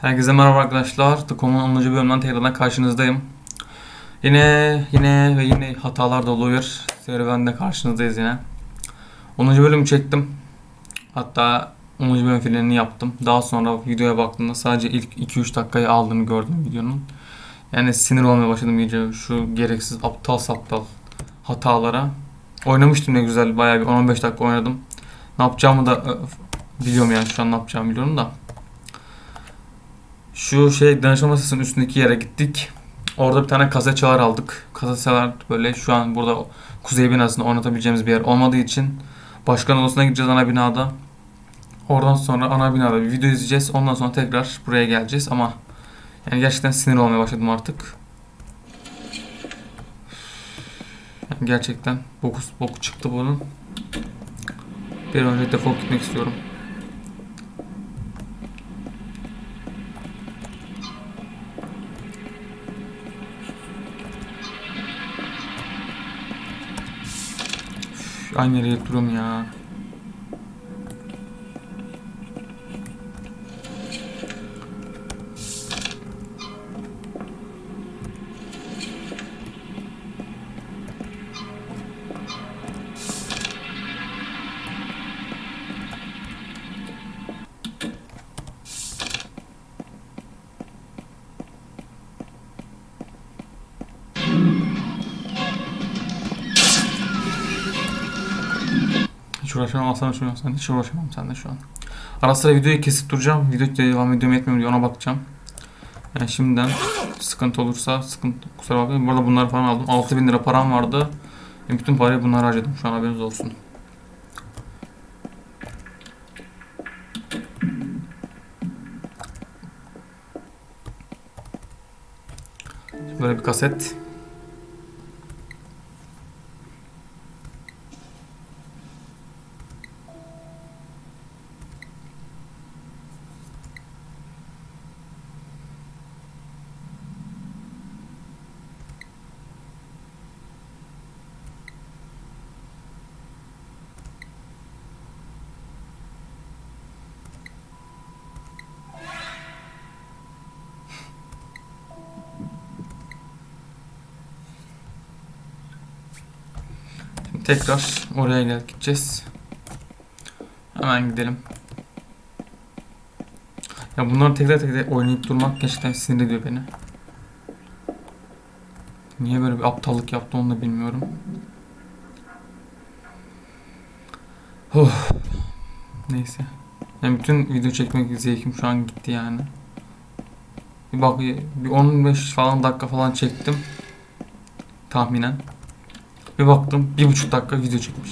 Herkese merhaba arkadaşlar. Tıkom'un 10. bölümünden tekrardan karşınızdayım. Yine yine ve yine hatalar dolu bir serüvende karşınızdayız yine. 10. bölümü çektim. Hatta 10. bölüm filmini yaptım. Daha sonra videoya baktığımda sadece ilk 2-3 dakikayı aldığını gördüm videonun. Yani sinir olmaya başladım iyice şu gereksiz aptal saptal hatalara. Oynamıştım ne güzel bayağı bir 10-15 dakika oynadım. Ne yapacağımı da biliyorum yani şu an ne yapacağımı biliyorum da. Şu şey danışma masasının üstündeki yere gittik. Orada bir tane kasa çalar aldık. Kasa çalar böyle şu an burada kuzey binasında oynatabileceğimiz bir yer olmadığı için başkan odasına gideceğiz ana binada. Oradan sonra ana binada bir video izleyeceğiz. Ondan sonra tekrar buraya geleceğiz ama yani gerçekten sinir olmaya başladım artık. Yani gerçekten boku, boku çıktı bunun. Bir önce defol gitmek istiyorum. Aynı yere duruyorum ya. Hiç uğraşamam alsana şunu sen hiç uğraşamam sen de şu an. Ara sıra videoyu kesip duracağım. Video devam ediyor mu etmiyor ona bakacağım. Yani şimdiden sıkıntı olursa sıkıntı kusura bakmayın. Bu arada bunları falan aldım. 6000 lira param vardı. E, Bütün parayı bunlara harcadım. Şu an haberiniz olsun. Böyle bir kaset. Tekrar oraya gideceğiz. Hemen gidelim. Ya bunları tekrar tekrar oynayıp durmak gerçekten sinir ediyor beni. Niye böyle bir aptallık yaptı onu da bilmiyorum. Oh. Neyse. Yani bütün video çekmek zevkim şu an gitti yani. Bir bak bir 15 falan dakika falan çektim. Tahminen. Bir baktım bir buçuk dakika video çekmiş.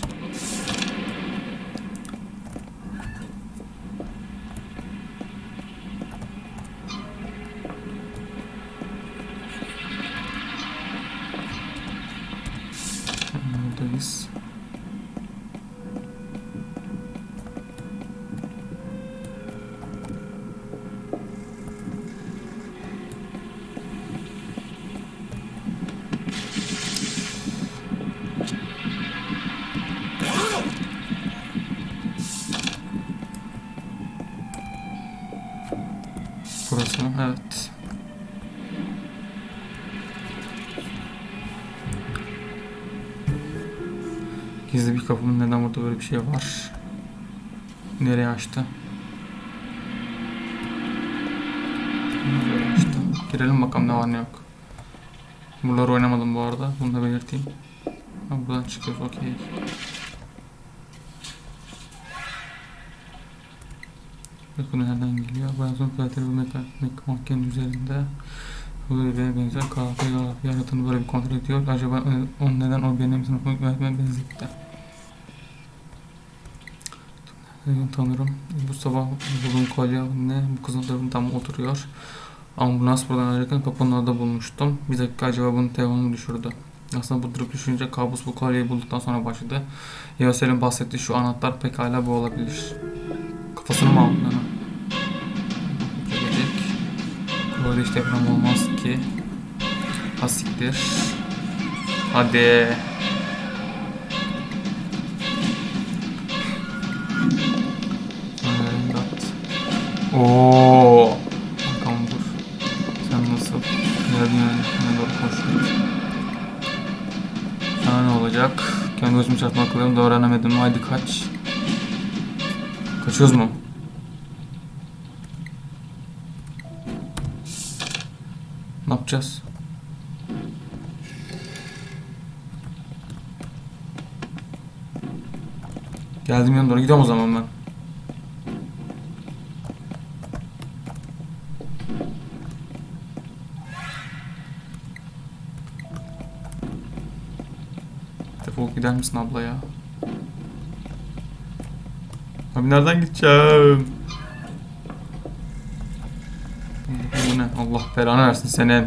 Gizli bir kapının neden burada böyle bir şey var? Nereye açtı? Nereye açtı? Girelim bakalım ne var ne yok. Buraları oynamadım bu arada. Bunu da belirteyim. Ha, buradan çıkıyoruz. Okey. Bakın nereden geliyor? Kaliteli bir mekanik mahkenin üzerinde böyle benzer kahve yaratını böyle bir kontrol ediyor. Acaba e, on neden o benim sınıfıma öğretmen benzetti? Tanırım. Bu sabah bulduğum kolye ne? Bu kızın tam oturuyor. Ambulans buradan ayrılırken kapının orada bulmuştum. Bir dakika acaba bunun telefonunu düşürdü. Aslında bu durup düşünce kabus bu kolyeyi bulduktan sonra başladı. Yosel'in bahsettiği şu anahtar pekala bu olabilir. Kafasını mı aldın? Gelecek. Böyle hiç deprem olmaz ki. Asiktir. Hadi. Oo. Nasıl? Geldim yani. Hemen doğru koşuyor. Sana ne olacak? Kendi gözümü çarpmak kılıyorum da öğrenemedim. Haydi kaç. Kaçıyoruz mu? Ne yapacağız? Geldim yanına doğru gidiyorum o zaman ben. Defol gider misin abla ya? Abi nereden gideceğim? Bu ne? Allah belanı versin senin.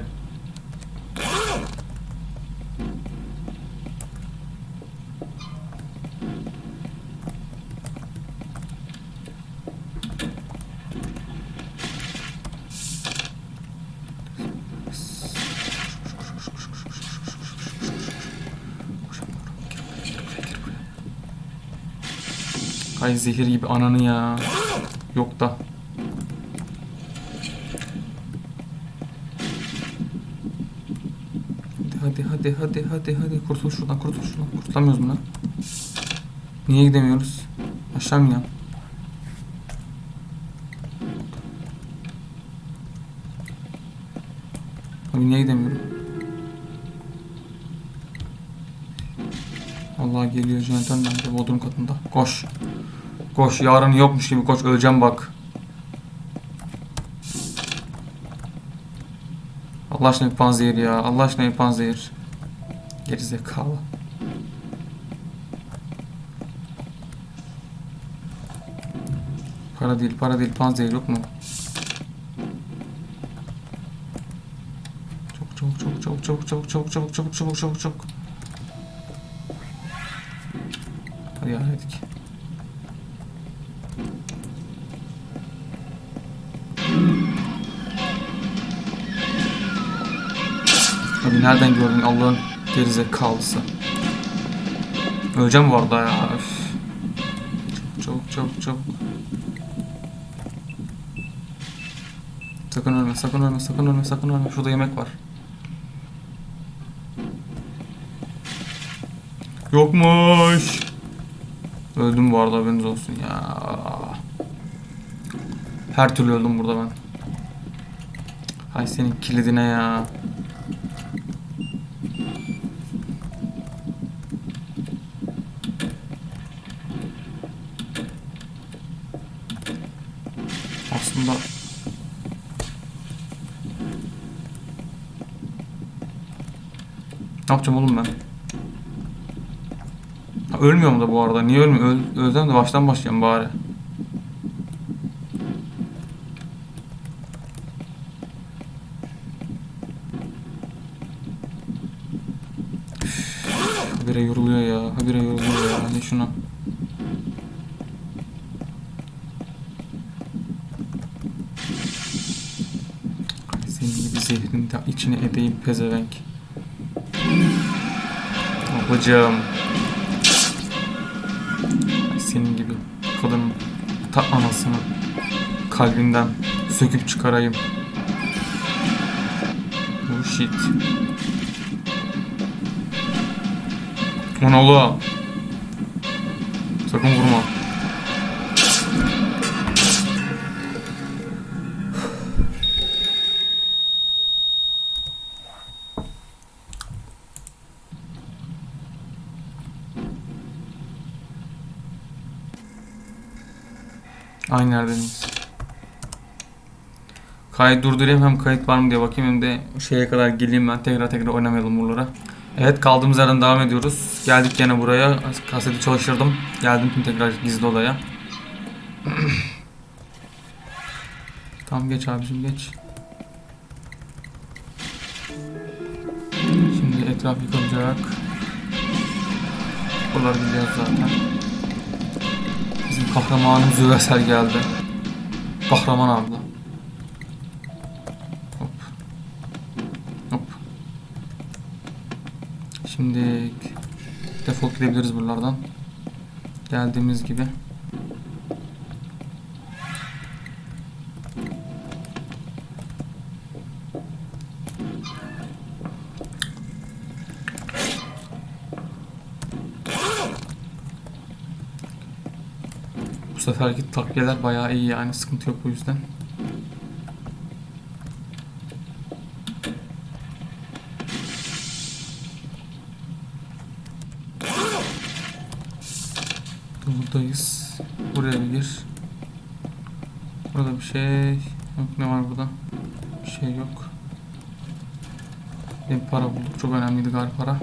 Ay zehir gibi ananı ya. Yok da. Hadi hadi hadi hadi hadi kurtul şuradan kurtul şuradan kurtulamıyoruz mu lan? Niye gidemiyoruz? Aşağı mı ya? Abi niye gidemiyorum? Koş. Koş yarın yokmuş gibi koş öleceğim bak. Allah aşkına bir panzehir ya. Allah aşkına bir panzehir. Gerizekalı. Para değil, para değil, panzehir yok mu? Çabuk çabuk çabuk çabuk çabuk çabuk çabuk çabuk çabuk çabuk çabuk. Hadi nereden gördün Allah'ın gerizekalısı. Öleceğim bu arada ya. Üf. Çabuk çabuk çabuk. Sakın ölme, sakın ölme, sakın ölme, sakın ölme. Şurada yemek var. Yokmuş. Öldüm bu arada haberiniz olsun ya. Her türlü öldüm burada ben. Hay senin kilidine ya. Aslında Ne yapacağım oğlum ben? Ha, ölmüyorum da bu arada. Niye ölmüyor? Öl, ölsem de baştan başlayayım bari. Habire yoruluyor ya. Habire yoruluyor ya. Hadi şuna. Senin gibi zehrini de içine edeyim pezevenk. Ay Senin gibi kadın ta anasını kalbinden söküp çıkarayım. Oh shit. Ona oğlum. Sakın vurma. Aynı yerdeyiz. Kayıt durdurayım hem kayıt var mı diye bakayım hem de şeye kadar geleyim ben tekrar tekrar oynamayalım buralara. Evet kaldığımız yerden devam ediyoruz. Geldik gene buraya. Kaseti çalıştırdım. Geldim şimdi tekrar gizli odaya. tamam geç abicim geç. Şimdi etraf yıkılacak. Buraları biliyoruz zaten. Bizim kahramanımız Üvesel geldi. Kahraman abla. Hop. Hop. Şimdi defol gidebiliriz buralardan. Geldiğimiz gibi. Seferki takviyeler bayağı iyi yani sıkıntı yok bu yüzden. Buradayız. Buraya bir gir. Burada bir şey yok. Ne var burada? Bir şey yok. Bir para bulduk. Çok önemliydi galiba para.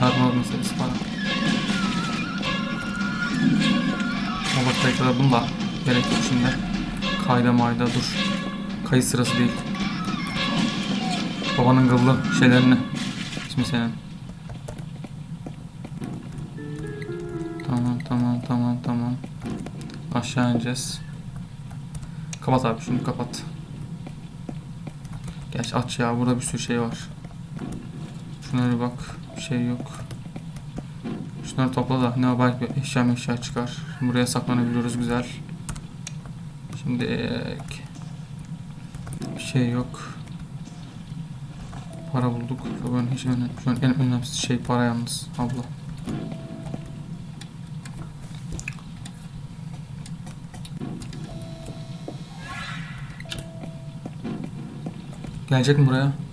Harman meselesi para. Kayıtlara bunu da gerek yok şimdi. Kayda mayda dur. Kayıt sırası değil. Babanın kıllı şeylerini. Şimdi senin. Tamam tamam tamam tamam. Aşağı ineceğiz. Kapat abi şunu kapat. Geç aç ya burada bir sürü şey var. Şunlara bir bak. Bir şey yok. Şunları topla da ne var belki eşya meşya çıkar. Buraya saklanabiliyoruz güzel. Şimdi bir şey yok. Para bulduk. Çok önemli, hiç önemli. Şu an en önemli şey para yalnız abla. Gelecek mi buraya?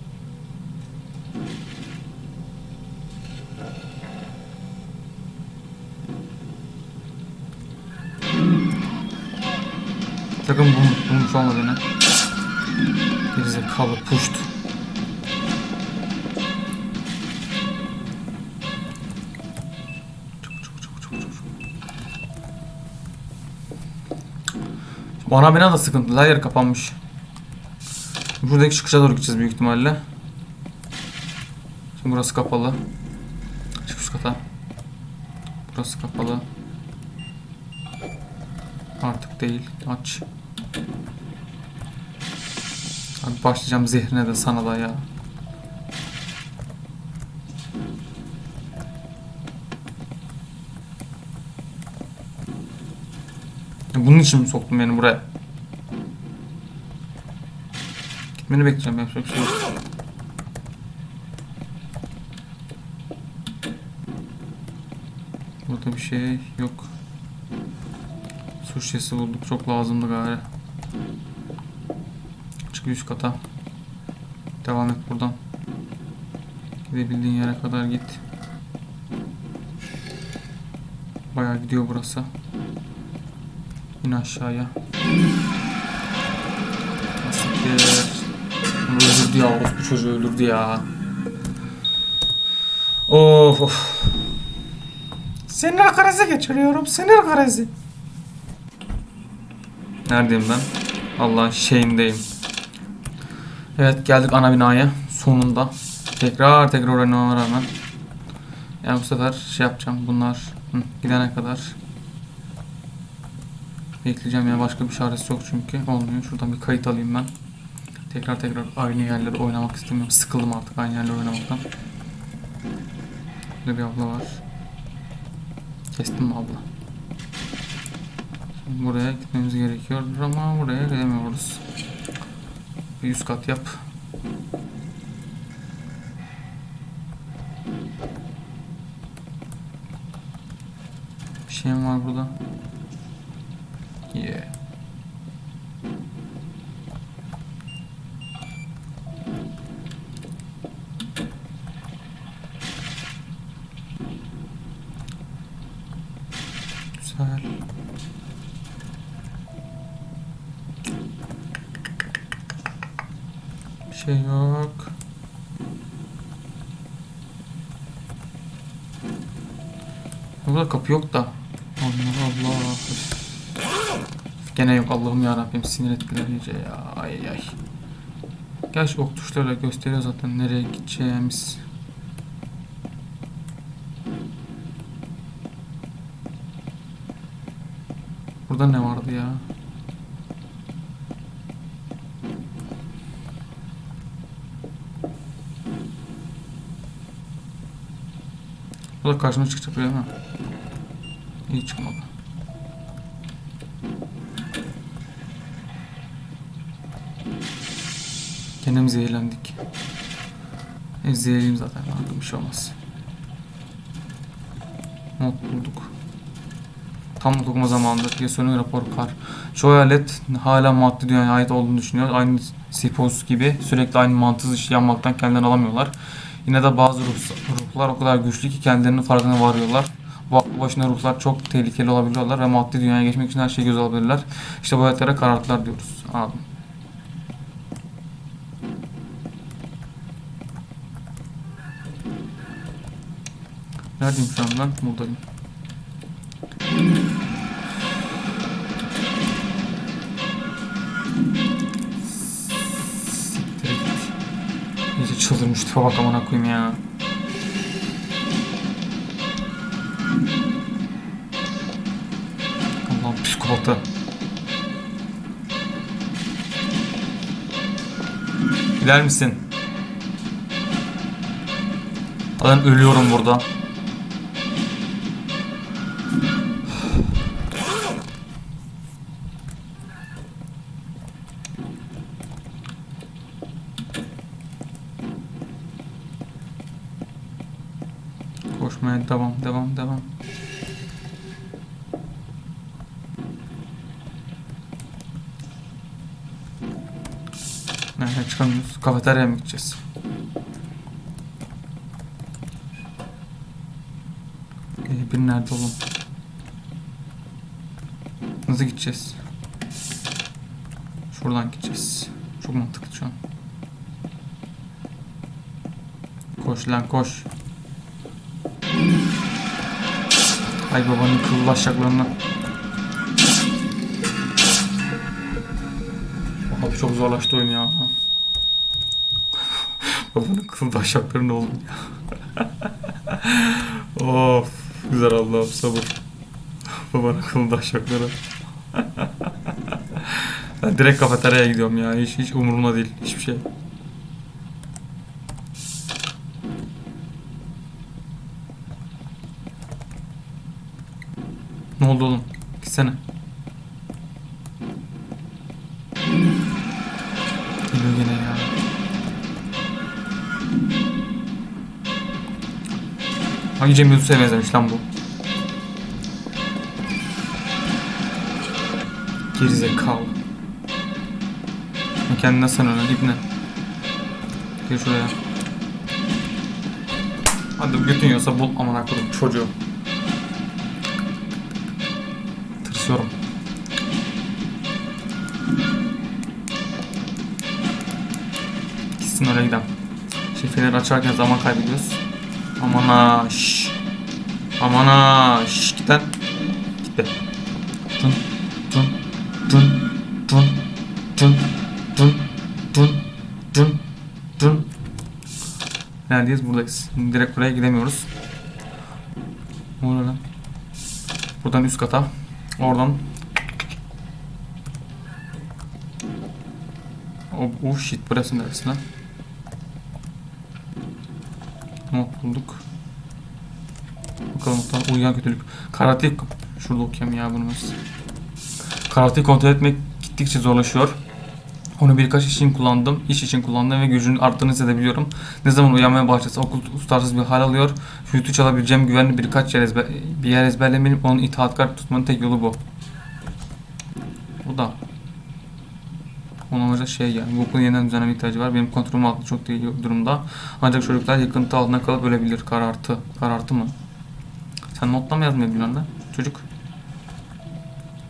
Çabuk, çabuk. Bu ana bina da sıkıntılı. Her yer kapanmış. Buradaki çıkışa doğru gideceğiz büyük ihtimalle. Şimdi burası kapalı. Çık üst kata. Burası kapalı. Artık değil. Aç. Abi başlayacağım zehrine de sana da ya. Bunun için mi soktun beni buraya? Gitmeni bekleyeceğim yapacak bir şey yok. Burada bir şey yok. Su şişesi bulduk. Çok lazımdı gari. Çık üst kata. Devam et buradan. Gidebildiğin yere kadar git. Bayağı gidiyor burası. İn aşağıya. Siktir. Öldürdü ya. Orospu çocuğu öldürdü ya. Of of. Sinir krizi geçiriyorum. Sinir krizi. Neredeyim ben? Allah'ın şeyindeyim. Evet geldik ana binaya. Sonunda. Tekrar tekrar oynamama rağmen. Yani bu sefer şey yapacağım. Bunlar hı, gidene kadar. Bekleyeceğim ya başka bir çaresi yok çünkü. Olmuyor. Şuradan bir kayıt alayım ben. Tekrar tekrar aynı yerlerde oynamak istemiyorum. Sıkıldım artık aynı yerlerde oynamaktan. Burada bir abla var. Kestim mi abla? Şimdi buraya gitmemiz gerekiyor ama buraya gidemiyoruz. Bir üst kat yap. Bir şey mi var burada? Yeah. Güzel. Bir şey yok. Burada kapı yok da. Allah Allah. Gene yok Allah'ım ya Rabbim sinir ettiler iyice ya. Ay ay. Gerçi ok tuşlarıyla gösteriyor zaten nereye gideceğimiz. Burada ne vardı ya? Bu da karşıma çıkacak öyle mi? İyi çıkmadı. Gene zehirlendik? E, zehirliyim zaten. Artık bir şey olmaz. Not bulduk. Tam dokuma zamanıdır. Yasuo'nun raporu kar. Şu hayalet hala maddi dünyaya ait olduğunu düşünüyor. Aynı Sipos gibi sürekli aynı mantıksız işi yapmaktan kendilerini alamıyorlar. Yine de bazı ruh- ruhlar o kadar güçlü ki kendilerinin farkına varıyorlar. Başına ruhlar çok tehlikeli olabiliyorlar ve maddi dünyaya geçmek için her şeyi göze alabilirler. İşte bu hayatlara karartlar diyoruz. Anladım. Neredeyim şu an ben? Buradayım. Siktir git. İyice çıldırmış tipe bak amına koyayım ya. Psikopatı. Gider misin? Ben ölüyorum burada. Koşmaya devam, devam, devam. Nereye çıkamıyoruz? Kafeteryaya mı gideceğiz? Ee, bir nerede oğlum? Nasıl gideceğiz? Şuradan gideceğiz. Çok mantıklı şu an. Koş lan koş. Ay babanın kıllı aşaklarına. Abi çok zorlaştı oyun ya. Babanın kıllı aşaklarına oğlum ya. of. Güzel Allah'ım sabır. babanın kıllı aşakları. ben direkt kafeteryaya gidiyorum ya. Hiç, hiç umurumda değil. Hiçbir şey. Ne oldu oğlum? Gitsene. Hangi Cem Yılmaz'a benzemiş lan bu? Gerizekalı. Kendine lan ibne. Gel şuraya. Hadi götün yiyorsa bul amına koyayım çocuğu. Tırsıyorum. Gitsin oraya gidelim. Şifreleri açarken zaman kaybediyoruz. Aman ha şş. Aman ha şş git lan. Git be. Dun dun dun dun dun dun dun dun dun Neredeyiz? Buradayız. Direkt buraya gidemiyoruz. Ne? Buradan üst kata. Oradan. Oh, oh shit burası neresi lan? Not bulduk. Hatta uyuyan kötülük. Karate şurada okuyayım ya bunu mesela. Karateyi kontrol etmek gittikçe zorlaşıyor. Onu birkaç iş için kullandım, iş için kullandım ve gücünün arttığını hissedebiliyorum. Ne zaman uyanmaya başlasa okul tutarsız bir hal alıyor. Flütü çalabileceğim güvenli birkaç yer ezber, bir yer ezberlemeliyim. Onun itaatkar tutmanın tek yolu bu. Bu da. Onun olacak şey yani. Bu okulun yeniden düzenleme ihtiyacı var. Benim kontrolüm altında çok değil durumda. Ancak çocuklar yıkıntı altında kalıp ölebilir. Karartı. Karartı mı? Sen notla mı yazmayı biliyorsun lan? Çocuk.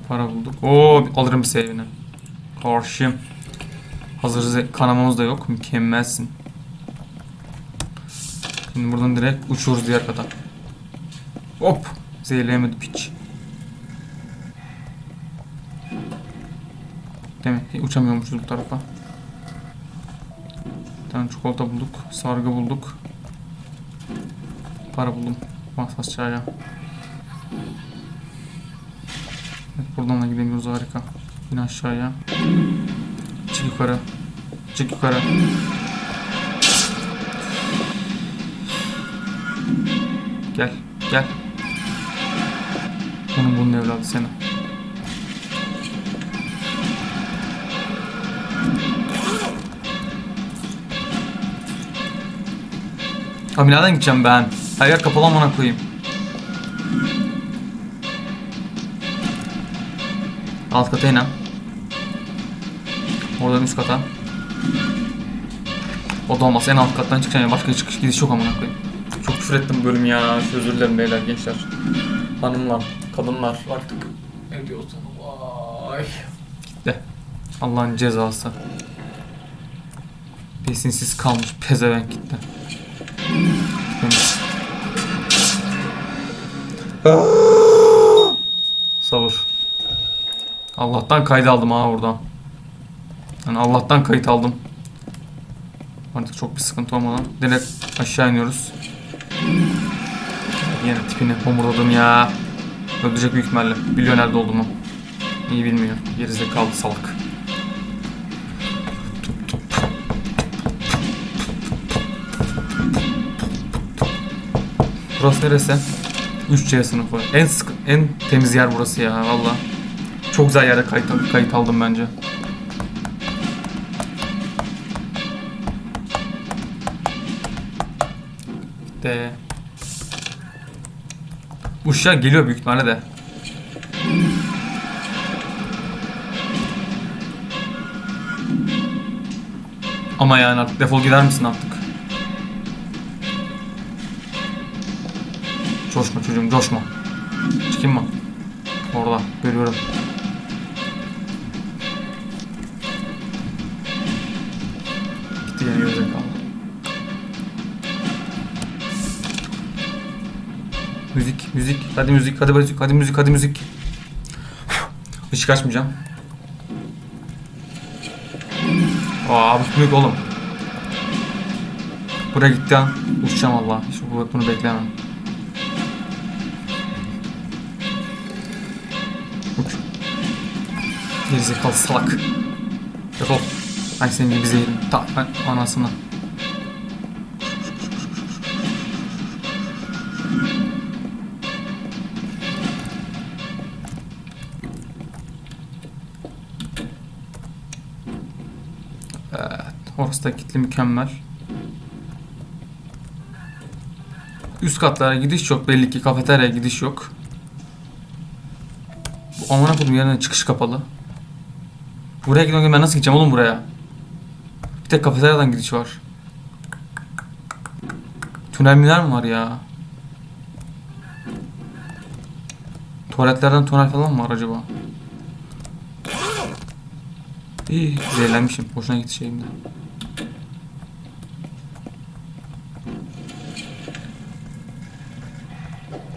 Para bulduk. Oo alırım bir save'ini. Karşıyım. Hazır kanamamız da yok. Mükemmelsin. Şimdi buradan direkt uçuyoruz diğer kata. Hop. Zehirleyemedi piç. Demek ki uçamıyormuşuz bu tarafa. Bir tane çikolata bulduk. Sargı bulduk. Para buldum. Bas aşağıya. Evet, buradan da gidemiyoruz harika. Yine aşağıya. Çık yukarı. Çık yukarı. Gel. Gel. Bunun bunun evladı seni. Abi nereden gideceğim ben? Yer kapalı amına koyayım. Alt kata inen. Oradan üst kata. O da olmaz. En alt kattan çıkacaksın. ya. Başka çıkış gidiş yok amına koyayım. Çok küfür ettim bölüm ya. Özür dilerim beyler gençler. Hanımlar, kadınlar artık. Ne diyorsun? Vay. Gitti. Allah'ın cezası. Besinsiz kalmış pezevenk gitti. Sabır. Allah'tan kayıt aldım ha oradan. Yani Allah'tan kayıt aldım. Artık çok bir sıkıntı olmadan direkt aşağı iniyoruz. Yine tipini homurdadım ya. Öldürecek büyük ihtimalle. Biliyor nerede olduğumu. İyi bilmiyor. Gerizekalı salak. Burası neresi? 3C sınıfı. En sıkı, en temiz yer burası ya valla. Çok güzel yerde kayıt, kayıt aldım bence. De. Uşağı geliyor büyük ihtimalle de. Ama yani artık defol gider misin artık? Coşma çocuğum coşma. Çıkayım mı? Orada görüyorum. Gitti yine gerizekalı. Müzik, müzik, hadi müzik, hadi müzik, hadi müzik, hadi müzik. Işık açmayacağım. Aa bu büyük oğlum. Buraya gitti an uçacağım Allah. Hiç bu- bunu beklemem. Gerizekalı salak. Defol. Ay senin gibi zehirim. Ta ben anasını. Evet. Orası da kilitli mükemmel. Üst katlara gidiş yok. Belli ki kafeteryaya gidiş yok. Bu amına koyduğum yerine çıkış kapalı. Buraya gitmem ben nasıl gideceğim oğlum buraya? Bir tek kafeteryadan gidiş var. Tünel miner mi var ya? Tuvaletlerden tünel falan mı var acaba? İyi, zehirlenmişim. Boşuna gitti şeyimde.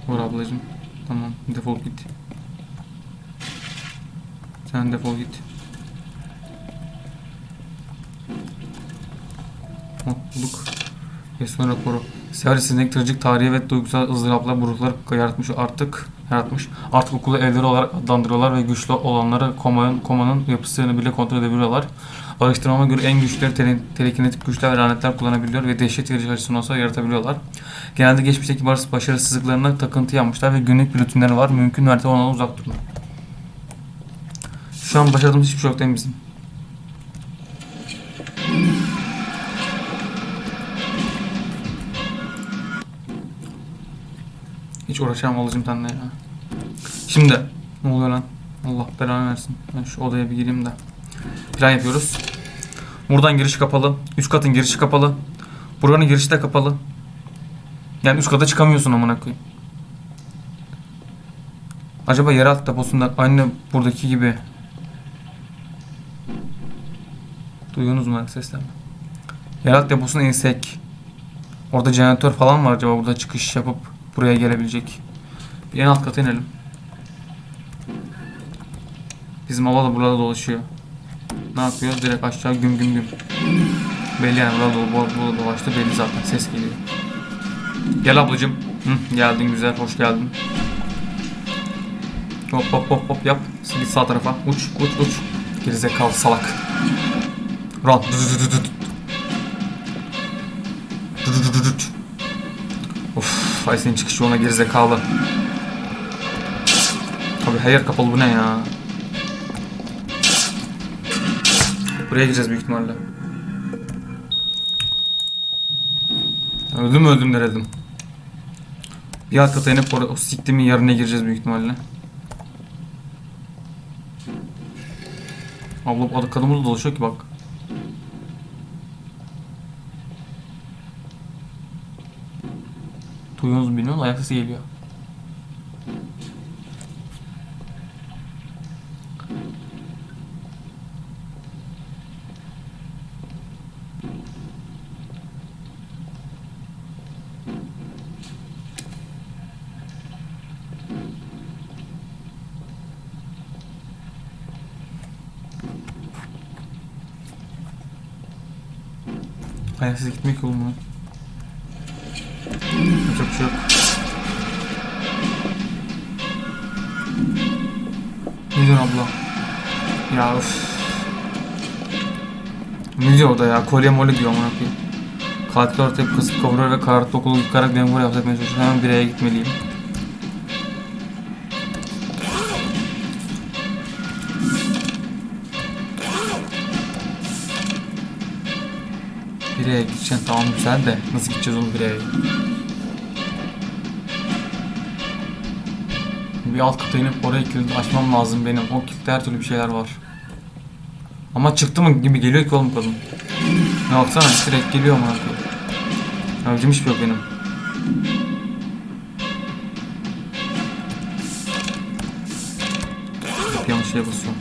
Vur ablacım. Tamam, defol git. Sen defol git. Bulduk. Resmen raporu. Seher sinek trajik tarihi ve duygusal ızdıraplar buruklar yaratmış artık yaratmış. Artık okulu evleri olarak adlandırıyorlar ve güçlü olanları komanın, komanın yapısını bile kontrol edebiliyorlar. Araştırmama göre en güçleri tele, telekinetik güçler ve lanetler kullanabiliyor ve dehşet verici halüsinasyon yaratabiliyorlar. Genelde geçmişteki baş- başarısızlıklarına takıntı yapmışlar ve günlük bir rutinleri var. Mümkün mertebe ondan uzak durun. Şu an başardığımız hiçbir şey yok değil bizim? Hiç uğraşamam alıcım seninle ya. Şimdi ne oluyor lan? Allah belanı versin. Ben şu odaya bir gireyim de. Plan yapıyoruz. Buradan giriş kapalı. Üst katın girişi kapalı. Buranın girişi de kapalı. Yani üst kata çıkamıyorsun amına koyayım. Acaba yeraltı deposunda aynı buradaki gibi Duyuyorsunuz mu sesler? Yeraltı deposuna insek. Orada jeneratör falan var acaba burada çıkış yapıp buraya gelebilecek. Bir en alt kata inelim. Bizim hava da burada dolaşıyor. Ne yapıyor? Direkt aşağı güm güm güm. Belli yani burada, dolu- burada dolaştı belli zaten ses geliyor. Gel ablacım. Hı, geldin güzel hoş geldin. Hop hop hop hop yap. Git sağ tarafa. Uç uç uç. Gerizekalı salak. Run. Dut dut dut dut. Dut dut dut dut. Of, ay senin çıkış yoluna gerizekalı. Abi her yer kapalı bu ne ya? Buraya gireceğiz büyük ihtimalle. Öldüm öldüm deredim. Bir alt kata inip o siktimin yerine gireceğiz büyük ihtimalle. Abla adı kadımız dolaşıyor ki bak. Duyuyorsunuz mu ayak sesi geliyor. Ayak sesi gitmiyor ki oğlum bunun. Yapacak bir şey yok. Ne diyorsun abla? Ya üf. Ne diyor o da ya? Kolye mole diyor amına koyayım. Katil ortaya kısıp kavuruyor ve karartlı okulu yıkarak buraya hapsetmeye çalışıyor. Hemen bireye gitmeliyim. Bireye gideceksin tamam güzel de nasıl gideceğiz oğlum bireye? Bir alt kata inip oraya kilidi açmam lazım benim. O kilitde her türlü bir şeyler var. Ama çıktı mı gibi geliyor ki oğlum kadın. Ne baksana direkt geliyor ama. Ölecek hiçbir yok benim. Yanlış şeye basıyorum.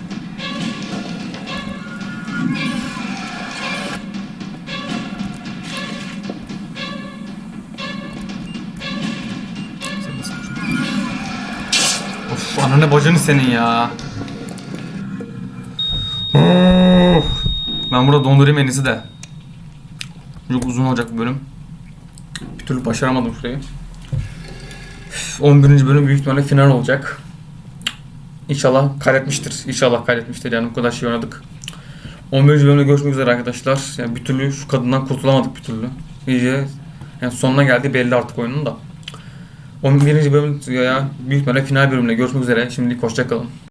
Ananı bacını senin ya. Ben burada dondurayım en iyisi de. Çok uzun olacak bu bölüm. Bir türlü başaramadım şurayı. Üf, 11. bölüm büyük ihtimalle final olacak. İnşallah kaydetmiştir. İnşallah kaydetmiştir yani bu kadar şey oynadık. 11. bölümde görüşmek üzere arkadaşlar. Yani bir türlü şu kadından kurtulamadık bir türlü. İyice yani sonuna geldi belli artık oyunun da. 11. bölüm ya büyük ihtimalle final bölümünde görüşmek üzere. Şimdilik hoşçakalın.